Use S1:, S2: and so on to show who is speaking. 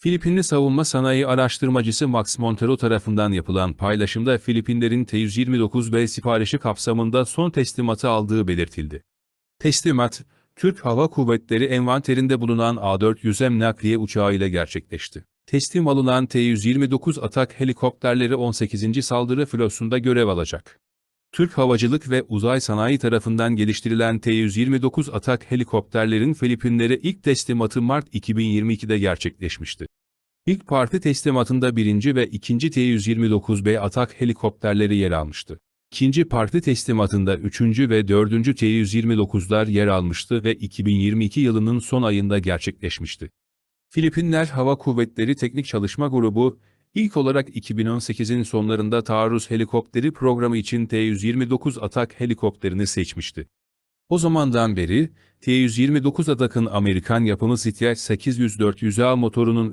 S1: Filipinli savunma sanayi araştırmacısı Max Montero tarafından yapılan paylaşımda Filipinlerin T-129B siparişi kapsamında son teslimatı aldığı belirtildi. Teslimat, Türk Hava Kuvvetleri envanterinde bulunan A400M nakliye uçağı ile gerçekleşti. Teslim alınan T-129 Atak helikopterleri 18. Saldırı Filosu'nda görev alacak. Türk Havacılık ve Uzay Sanayi tarafından geliştirilen T-129 Atak helikopterlerin Filipinlere ilk teslimatı Mart 2022'de gerçekleşmişti. İlk parti teslimatında 1. ve 2. T-129B Atak helikopterleri yer almıştı. İkinci parti teslimatında 3. ve 4. T-129'lar yer almıştı ve 2022 yılının son ayında gerçekleşmişti. Filipinler Hava Kuvvetleri Teknik Çalışma Grubu, ilk olarak 2018'in sonlarında taarruz helikopteri programı için T-129 Atak helikopterini seçmişti. O zamandan beri, T-129 Atak'ın Amerikan yapımı Stiyaj 800-400A motorunun